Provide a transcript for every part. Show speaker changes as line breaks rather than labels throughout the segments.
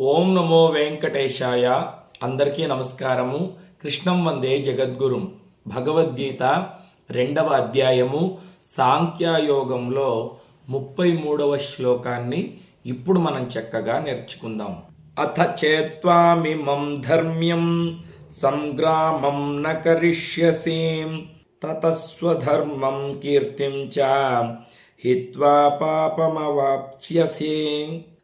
ఓం నమో వెంకటేశాయ. అందరికీ నమస్కారము. కృష్ణం వందే జగద్గురుం. భగవద్గీత రెండవ అధ్యాయము సాంఖ్యాయోగంలో ముప్పై మూడవ శ్లోకాన్ని ఇప్పుడు మనం చక్కగా నేర్చుకుందాం. అథ చేత్వామిమం ధర్మ్యం సంగ్రామం న తతస్వధర్మం కీర్తిం చ హిత్వా పాపమవాప్స్యసి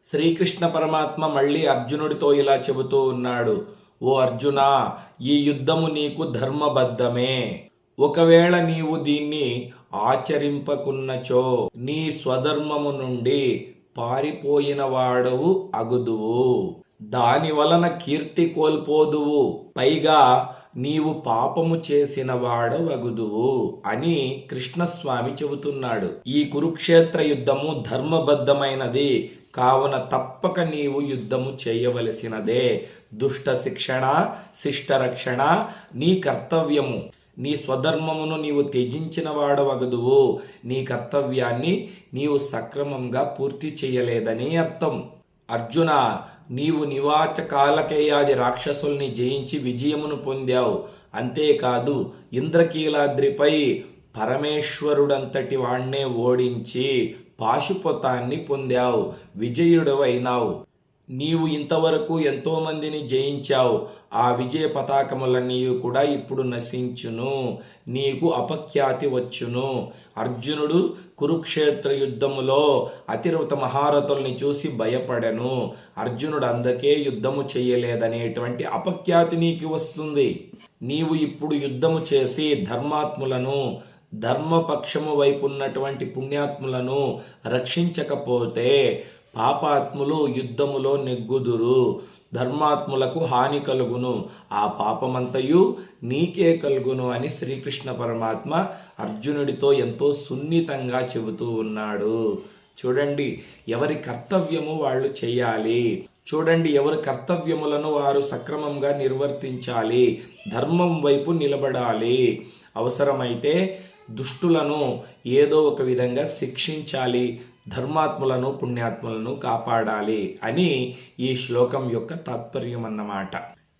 శ్రీకృష్ణ పరమాత్మ మళ్ళీ అర్జునుడితో ఇలా చెబుతూ ఉన్నాడు ఓ అర్జున ఈ యుద్ధము నీకు ధర్మబద్ధమే. ఒకవేళ నీవు దీన్ని ఆచరింపకున్నచో నీ స్వధర్మము నుండి పారిపోయిన వాడవు అగుదువు. దాని వలన కీర్తి కోల్పోదువు. పైగా నీవు పాపము చేసిన వాడవగుదువు అని కృష్ణస్వామి చెబుతున్నాడు. ఈ కురుక్షేత్ర యుద్ధము ధర్మబద్ధమైనది. కావున తప్పక నీవు యుద్ధము చేయవలసినదే. దుష్ట శిక్షణ శిష్ట రక్షణ నీ కర్తవ్యము. నీ స్వధర్మమును నీవు త్యజించిన వాడవగదువు నీ కర్తవ్యాన్ని నీవు సక్రమంగా పూర్తి చేయలేదని అర్థం. అర్జున నీవు నివాచ కాలకేయాది రాక్షసుల్ని జయించి విజయమును పొందావు. అంతేకాదు ఇంద్రకీలాద్రిపై పరమేశ్వరుడంతటి వాణ్ణే ఓడించి పాశుపతాన్ని పొందావు విజయుడవైనావు. నీవు ఇంతవరకు ఎంతోమందిని జయించావు ఆ విజయ పతాకములన్నీ కూడా ఇప్పుడు నశించును నీకు అపఖ్యాతి వచ్చును. అర్జునుడు కురుక్షేత్ర యుద్ధములో అతిరవత మహారథుల్ని చూసి భయపడను. అర్జునుడు అందకే యుద్ధము చేయలేదనేటువంటి అపఖ్యాతి నీకు వస్తుంది. నీవు ఇప్పుడు యుద్ధము చేసి ధర్మాత్ములను ధర్మపక్షము వైపు ఉన్నటువంటి పుణ్యాత్ములను రక్షించకపోతే పాపాత్ములు యుద్ధములో నెగ్గుదురు. ధర్మాత్ములకు హాని కలుగును. ఆ పాపమంతయు నీకే కలుగును అని శ్రీకృష్ణ పరమాత్మ అర్జునుడితో ఎంతో సున్నితంగా చెబుతూ ఉన్నాడు. చూడండి ఎవరి కర్తవ్యము వాళ్ళు చేయాలి. చూడండి ఎవరి కర్తవ్యములను వారు సక్రమంగా నిర్వర్తించాలి. ధర్మం వైపు నిలబడాలి. అవసరమైతే దుష్టులను ఏదో ఒక విధంగా శిక్షించాలి ధర్మాత్ములను పుణ్యాత్ములను కాపాడాలి అని ఈ శ్లోకం యొక్క తాత్పర్యం అన్నమాట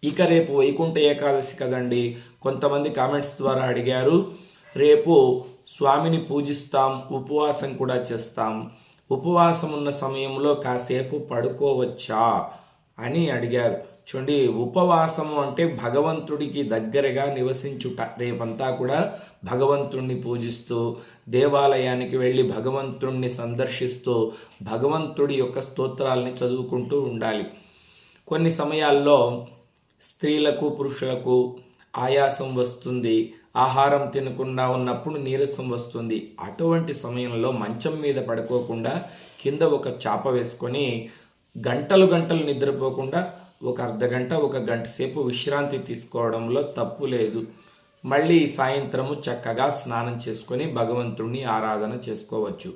ఇక రేపు వైకుంఠ ఏకాదశి కదండి. కొంతమంది కామెంట్స్ ద్వారా అడిగారు రేపు స్వామిని పూజిస్తాం ఉపవాసం కూడా చేస్తాం. ఉపవాసం ఉన్న సమయంలో కాసేపు పడుకోవచ్చా? అని అడిగారు. చూడండి ఉపవాసము అంటే భగవంతుడికి దగ్గరగా నివసించుట. రేపంతా కూడా భగవంతుణ్ణి పూజిస్తూ దేవాలయానికి వెళ్ళి భగవంతుణ్ణి సందర్శిస్తూ భగవంతుడి యొక్క స్తోత్రాలని చదువుకుంటూ ఉండాలి. కొన్ని సమయాల్లో స్త్రీలకు పురుషులకు ఆయాసం వస్తుంది. ఆహారం తినకుండా ఉన్నప్పుడు నీరసం వస్తుంది. అటువంటి సమయంలో మంచం మీద పడుకోకుండా కింద ఒక చాప వేసుకొని గంటలు గంటలు నిద్రపోకుండా ఒక అర్ధ గంట ఒక గంట సేపు విశ్రాంతి తీసుకోవడంలో తప్పు లేదు. మళ్ళీ సాయంత్రము చక్కగా స్నానం చేసుకొని భగవంతుణ్ణి ఆరాధన చేసుకోవచ్చు.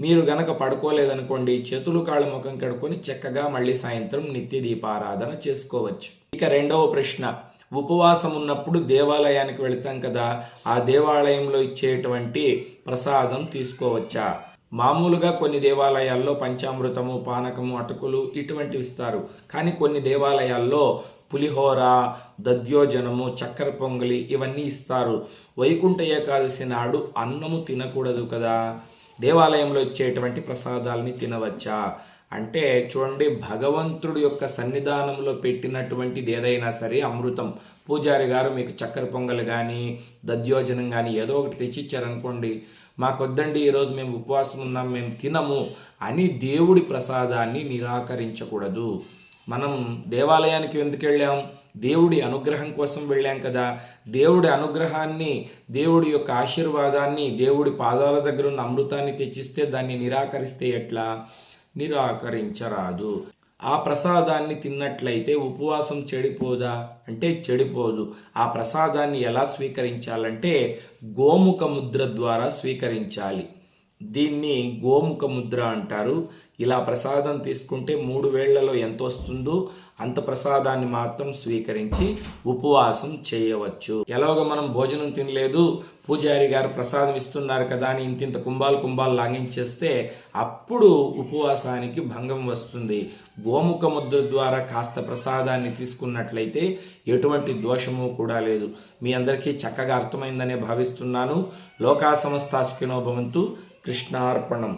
మీరు గనక పడుకోలేదనుకోండి చేతులు కాళ్ళ ముఖం కడుక్కొని చక్కగా మళ్ళీ సాయంత్రం నిత్య దీపారాధన చేసుకోవచ్చు. ఇక రెండవ ప్రశ్న ఉపవాసం ఉన్నప్పుడు దేవాలయానికి వెళతాం కదా ఆ దేవాలయంలో ఇచ్చేటువంటి ప్రసాదం తీసుకోవచ్చా? మామూలుగా కొన్ని దేవాలయాల్లో పంచామృతము పానకము అటుకులు ఇటువంటివి ఇస్తారు. కానీ కొన్ని దేవాలయాల్లో పులిహోర దద్యోజనము చక్కెర పొంగలి ఇవన్నీ ఇస్తారు. వైకుంఠ ఏకాదశి నాడు అన్నము తినకూడదు కదా? దేవాలయంలో ఇచ్చేటువంటి ప్రసాదాలని తినవచ్చా? అంటే చూడండి భగవంతుడి యొక్క సన్నిధానంలో పెట్టినటువంటిది ఏదైనా సరే అమృతం. పూజారి గారు మీకు చక్కెర పొంగల్ కానీ దద్యోజనం కానీ ఏదో ఒకటి తెచ్చిచ్చారనుకోండి మాకొద్దండి ఈరోజు మేము ఉపవాసం ఉన్నాం మేము తినము అని దేవుడి ప్రసాదాన్ని నిరాకరించకూడదు. మనం దేవాలయానికి ఎందుకు వెళ్ళాం? దేవుడి అనుగ్రహం కోసం వెళ్ళాం కదా. దేవుడి అనుగ్రహాన్ని దేవుడి యొక్క ఆశీర్వాదాన్ని దేవుడి పాదాల దగ్గర ఉన్న అమృతాన్ని తెచ్చిస్తే దాన్ని నిరాకరిస్తే ఎట్లా? నిరాకరించరాదు. ఆ ప్రసాదాన్ని తిన్నట్లయితే ఉపవాసం చెడిపోదా? అంటే చెడిపోదు. ఆ ప్రసాదాన్ని ఎలా స్వీకరించాలంటే గోముఖ ముద్ర ద్వారా స్వీకరించాలి. దీన్ని గోముఖ ముద్ర అంటారు. ఇలా ప్రసాదం తీసుకుంటే మూడు వేళ్ళలో ఎంత వస్తుందో అంత ప్రసాదాన్ని మాత్రం స్వీకరించి ఉపవాసం చేయవచ్చు. ఎలాగో మనం భోజనం తినలేదు పూజారి గారు ప్రసాదం ఇస్తున్నారు కదా అని ఇంతింత కుంభాలు కుంభాలు లాగించేస్తే అప్పుడు ఉపవాసానికి భంగం వస్తుంది. గోముఖ ముద్ర ద్వారా కాస్త ప్రసాదాన్ని తీసుకున్నట్లయితే ఎటువంటి దోషము కూడా లేదు. మీ అందరికీ చక్కగా అర్థమైందనే భావిస్తున్నాను. లోకా సంస్థాసుకినోభవంతు కృష్ణార్పణం.